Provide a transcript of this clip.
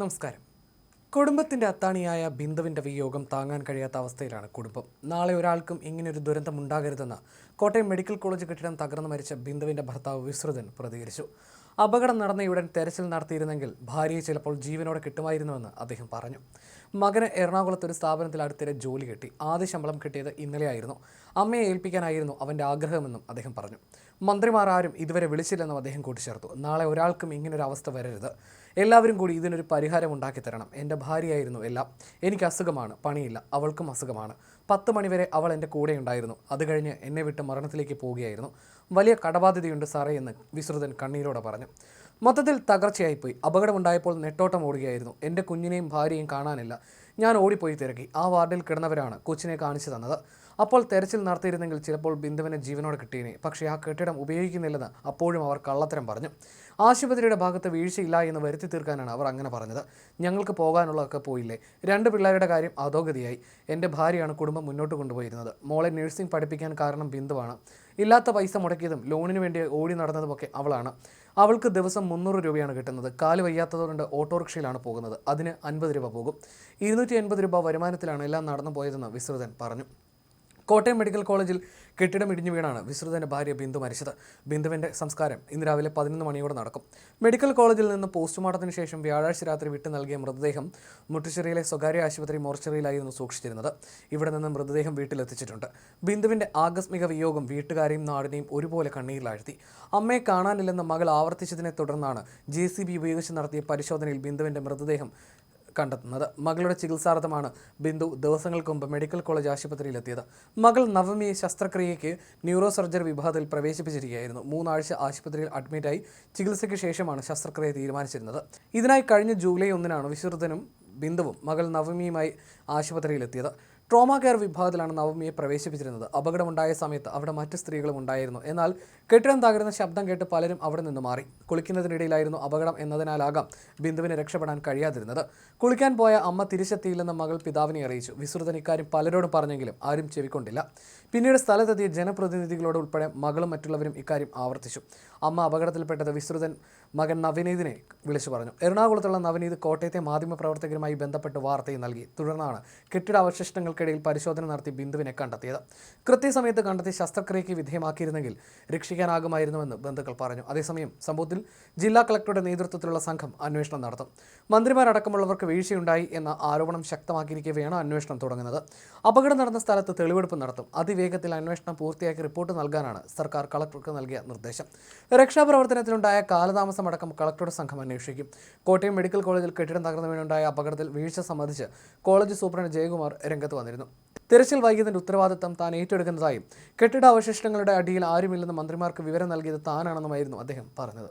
നമസ്കാരം. കുടുംബത്തിന്റെ അത്താണിയായ ബിന്ദുവിന്റെ വിയോഗം താങ്ങാൻ കഴിയാത്ത അവസ്ഥയിലാണ് കുടുംബം. നാളെ ഒരാൾക്കും ഇങ്ങനൊരു ദുരന്തം ഉണ്ടാകരുതെന്ന് കോട്ടയം മെഡിക്കൽ കോളേജ് കെട്ടിടം തകർന്നു മരിച്ച ബിന്ദുവിന്റെ ഭർത്താവ് വിശ്രുതൻ പ്രതികരിച്ചു. അപകടം നടന്ന ഉടൻ തെരച്ചിൽ നടത്തിയിരുന്നെങ്കിൽ ഭാര്യയെ ചിലപ്പോൾ ജീവനോടെ കിട്ടുമായിരുന്നുവെന്ന് അദ്ദേഹം പറഞ്ഞു. മകന് എറണാകുളത്ത് ഒരു സ്ഥാപനത്തിൽ അടുത്തിടെ ജോലി കിട്ടി. ആദ്യ ശമ്പളം കിട്ടിയത് ഇന്നലെയായിരുന്നു. അമ്മയെ ഏൽപ്പിക്കാനായിരുന്നു അവന്റെ ആഗ്രഹമെന്നും അദ്ദേഹം പറഞ്ഞു. മന്ത്രിമാർ ആരും ഇതുവരെ വിളിച്ചില്ലെന്നും അദ്ദേഹം കൂട്ടിച്ചേർത്തു. നാളെ ഒരാൾക്കും ഇങ്ങനൊരു അവസ്ഥ വരരുത്. എല്ലാവരും കൂടി ഇതിനൊരു പരിഹാരം ഉണ്ടാക്കി തരണം. എന്റെ ഭാര്യയായിരുന്നു എല്ലാം. എനിക്ക് അസുഖമാണ്. പണിയില്ല. അവൾക്കും അസുഖമാണ്. പത്ത് മണിവരെ അവൾ എന്റെ കൂടെ ഉണ്ടായിരുന്നു. അത് കഴിഞ്ഞ് എന്നെ വിട്ട് മരണത്തിലേക്ക് പോവുകയായിരുന്നു. വലിയ കടബാധ്യതയുണ്ട് സാറേ എന്ന് വിശ്രുതൻ കണ്ണീരോടെ പറഞ്ഞു. മൊത്തത്തിൽ തകർച്ചയായിപ്പോയി. അപകടമുണ്ടായപ്പോൾ നെട്ടോട്ടം ഓടുകയായിരുന്നു. എന്റെ കുഞ്ഞിനെയും ഭാര്യയും കാണാനില്ല. ഞാൻ ഓടിപ്പോയി തിരക്കി. ആ വാർഡിൽ കിടന്നവരാണ് കൊച്ചിനെ കാണിച്ചു തന്നത്. അപ്പോൾ തെരച്ചിൽ നടത്തിയിരുന്നെങ്കിൽ ചിലപ്പോൾ ബിന്ദുവിനെ ജീവനോടെ കിട്ടിയേനെ. പക്ഷേ ആ കെട്ടിടം ഉപയോഗിക്കുന്നില്ലെന്ന് അപ്പോഴും അവർ കള്ളത്തരം പറഞ്ഞു. ആശുപത്രിയുടെ ഭാഗത്ത് വീഴ്ചയില്ല എന്ന് വരുത്തി തീർക്കാനാണ് അവർ അങ്ങനെ പറഞ്ഞത്. ഞങ്ങൾക്ക് പോകാനുള്ളതൊക്കെ പോയില്ലേ? രണ്ട് പിള്ളേരുടെ കാര്യം അധോഗതിയായി. എന്റെ ഭാര്യയാണ് കുടുംബം മുന്നോട്ട് കൊണ്ടുപോയിരുന്നത്. മോളെ നഴ്സിംഗ് പഠിപ്പിക്കാൻ കാരണം ബിന്ദുവാണ്. ഇല്ലാത്ത പൈസ മുടക്കിയതും ലോണിന് വേണ്ടി ഓടി നടന്നതുമൊക്കെ അവളാണ്. അവൾക്ക് ദിവസം മുന്നൂറ് രൂപയാണ് കിട്ടുന്നത്. കാൽ വയ്യാത്തതുകൊണ്ട് ഓട്ടോറിക്ഷയിലാണ് പോകുന്നത്. അതിന് അൻപത് രൂപ പോകും. ഇരുന്നൂറ്റി എൺപത് രൂപ വരുമാനത്തിലാണ് എല്ലാം നടന്നു പോയതെന്ന് വിശ്രുതൻ പറഞ്ഞു. കോട്ടയം മെഡിക്കൽ കോളേജിൽ കെട്ടിടം ഇടിഞ്ഞു വീണാണ് വിശ്രുതന്റെ ഭാര്യ ബിന്ദു മരിച്ചത്. ബിന്ദുവിന്റെ സംസ്കാരം ഇന്ന് രാവിലെ പതിനൊന്ന് മണിയോടെ നടക്കും. മെഡിക്കൽ കോളേജിൽ നിന്ന് പോസ്റ്റ്മോർട്ടത്തിന് ശേഷം വ്യാഴാഴ്ച രാത്രി വിട്ടു നൽകിയ മൃതദേഹം മുട്ടുശ്ശേരിയിലെ സ്വകാര്യ ആശുപത്രി മോർച്ചറിയിലായിരുന്നു സൂക്ഷിച്ചിരുന്നത്. ഇവിടെ നിന്ന് മൃതദേഹം വീട്ടിലെത്തിച്ചിട്ടുണ്ട്. ബിന്ദുവിന്റെ ആകസ്മിക വിയോഗം വീട്ടുകാരെയും നാടിനെയും ഒരുപോലെ കണ്ണീരിലാഴ്ത്തി. അമ്മയെ കാണാനില്ലെന്ന് മകൾ ആവർത്തിച്ചതിനെ തുടർന്നാണ് ജെ സി ബി ഉപയോഗിച്ച് നടത്തിയ പരിശോധനയിൽ ബിന്ദുവിന്റെ മൃതദേഹം കണ്ടെത്തുന്നത്. മകളുടെ ചികിത്സാർത്ഥമാണ് ബിന്ദു ദിവസങ്ങൾക്ക് മുമ്പ് മെഡിക്കൽ കോളേജ് ആശുപത്രിയിലെത്തിയത്. മകൾ നവമിയെ ശസ്ത്രക്രിയയ്ക്ക് ന്യൂറോ സർജറി വിഭാഗത്തിൽ പ്രവേശിപ്പിച്ചിരിക്കുകയായിരുന്നു. മൂന്നാഴ്ച ആശുപത്രിയിൽ അഡ്മിറ്റായി ചികിത്സയ്ക്ക് ശേഷമാണ് ശസ്ത്രക്രിയ തീരുമാനിച്ചിരുന്നത്. ഇതിനായി കഴിഞ്ഞ ജൂലൈ ഒന്നിനാണ് വിശ്രുദ്ധനും ബിന്ദുവും മകൾ നവമിയുമായി ആശുപത്രിയിലെത്തിയത്. ട്രോമ കെയർ വിഭാഗത്തിലാണ് നവമിയെ പ്രവേശിപ്പിച്ചിരുന്നത്. അപകടമുണ്ടായ സമയത്ത് അവിടെ മറ്റ് സ്ത്രീകളും ഉണ്ടായിരുന്നു. എന്നാൽ കെട്ടിടം തകരുന്ന ശബ്ദം കേട്ട് പലരും അവിടെ നിന്ന് മാറി. കുളിക്കുന്നതിനിടയിലായിരുന്നു അപകടം എന്നതിനാലാകാം ബിന്ദുവിനെ രക്ഷപ്പെടാൻ കഴിയാതിരുന്നത്. കുളിക്കാൻ പോയ അമ്മ തിരിച്ചെത്തിയില്ലെന്ന് മകൾ പിതാവിനെ അറിയിച്ചു. വിശ്രുതൻ ഇക്കാര്യം പലരോടും പറഞ്ഞെങ്കിലും ആരും ചെവിക്കൊണ്ടില്ല. പിന്നീട് സ്ഥലത്തെത്തിയ ജനപ്രതിനിധികളോട് ഉൾപ്പെടെ മകളും മറ്റുള്ളവരും ഇക്കാര്യം ആവർത്തിച്ചു. അമ്മ അപകടത്തിൽപ്പെട്ടത് വിശ്രുതൻ മകൻ നവനീതിനെ വിളിച്ചു പറഞ്ഞു. എറണാകുളത്തുള്ള നവനീത് കോട്ടയത്തെ മാധ്യമപ്രവർത്തകരുമായി ബന്ധപ്പെട്ട് വാർത്തയും നൽകി. തുടർന്നാണ് കെട്ടിട അവശിഷ്ടങ്ങൾക്കിടയിൽ പരിശോധന നടത്തി ബിന്ദുവിനെ കണ്ടെത്തിയത്. കൃത്യസമയത്ത് കണ്ടെത്തി ശസ്ത്രക്രിയയ്ക്ക് വിധേയമാക്കിയിരുന്നെങ്കിൽ രക്ഷിക്കാനാകുമായിരുന്നുവെന്ന് ബന്ധുക്കൾ പറഞ്ഞു. അതേസമയം സംഭവത്തിൽ ജില്ലാ കളക്ടറുടെ നേതൃത്വത്തിലുള്ള സംഘം അന്വേഷണം നടത്തും. മന്ത്രിമാരടക്കമുള്ളവർക്ക് വീഴ്ചയുണ്ടായി എന്ന ആരോപണം ശക്തമാക്കിയിരിക്കവെയാണ് അന്വേഷണം തുടങ്ങുന്നത്. അപകടം നടന്ന സ്ഥലത്ത് തെളിവെടുപ്പ് നടത്തും. അതിവേഗത്തിൽ അന്വേഷണം പൂർത്തിയാക്കി റിപ്പോർട്ട് നൽകാനാണ് സർക്കാർ കളക്ടർക്ക് നൽകിയ നിർദ്ദേശം. രക്ഷാപ്രവർത്തനത്തിലുണ്ടായ കാലതാമസം അടക്കം കളക്ടറുടെ സംഘം അന്വേഷിക്കും. കോട്ടയം മെഡിക്കൽ കോളേജിൽ കെട്ടിടം തകർന്നു വീണുണ്ടായ അപകടത്തിൽ വീഴ്ച സംബന്ധിച്ച് കോളേജ് സൂപ്രണ്ട് ജയകുമാർ രംഗത്ത് വന്നിരുന്നു. തിരച്ചിൽ വൈകിയതിന്റെ ഉത്തരവാദിത്തം താൻ ഏറ്റെടുക്കുന്നതായും കെട്ടിട അവശിഷ്ടങ്ങളുടെ അടിയിൽ ആരുമില്ലെന്ന് മന്ത്രിമാർക്ക് വിവരം നൽകിയത് താനാണെന്നുമായിരുന്നു അദ്ദേഹം പറഞ്ഞത്.